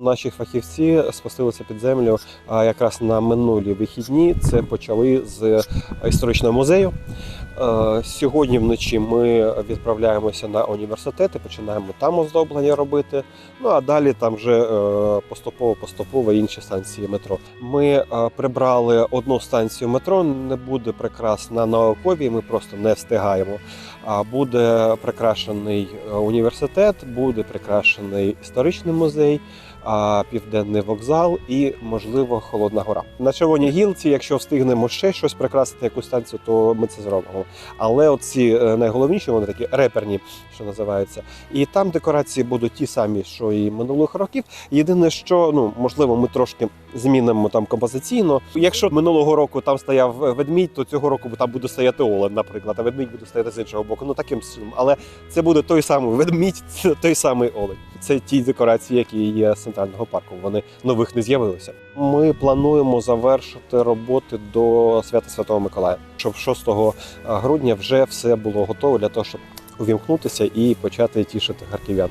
Наші фахівці спустилися під землю якраз на минулі вихідні. Це почали з історичного музею. Е, Сьогодні вночі ми відправляємося на університет і починаємо там оздоблення робити. Ну а далі там вже е, поступово-поступово інші станції метро. Ми е, прибрали одну станцію метро. Не буде прикрас на науковій. Ми просто не встигаємо. А буде прикрашений е, університет, буде прикрашений історичний музей південний вокзал і, можливо, Холодна Гора. На червоній гілці, якщо встигнемо ще щось прикрасити, якусь станцію, то ми це зробимо. Але оці е, найголовніші, вони такі реперні, що називається. І там декорації будуть ті самі, що і минулих років. Єдине, що ну можливо, ми трошки змінимо там композиційно. Якщо минулого року там стояв ведмідь, то цього року там буде стояти олень, наприклад, а ведмідь буде стояти з іншого боку. Ну таким чином. Але це буде той самий ведмідь, той самий олень. Це ті декорації, які є з центрального парку. Вони нових не з'явилися. Ми плануємо завершити роботи до свята Святого Миколая, щоб 6 грудня вже все було готово для того, щоб увімкнутися і почати тішити харків'ян.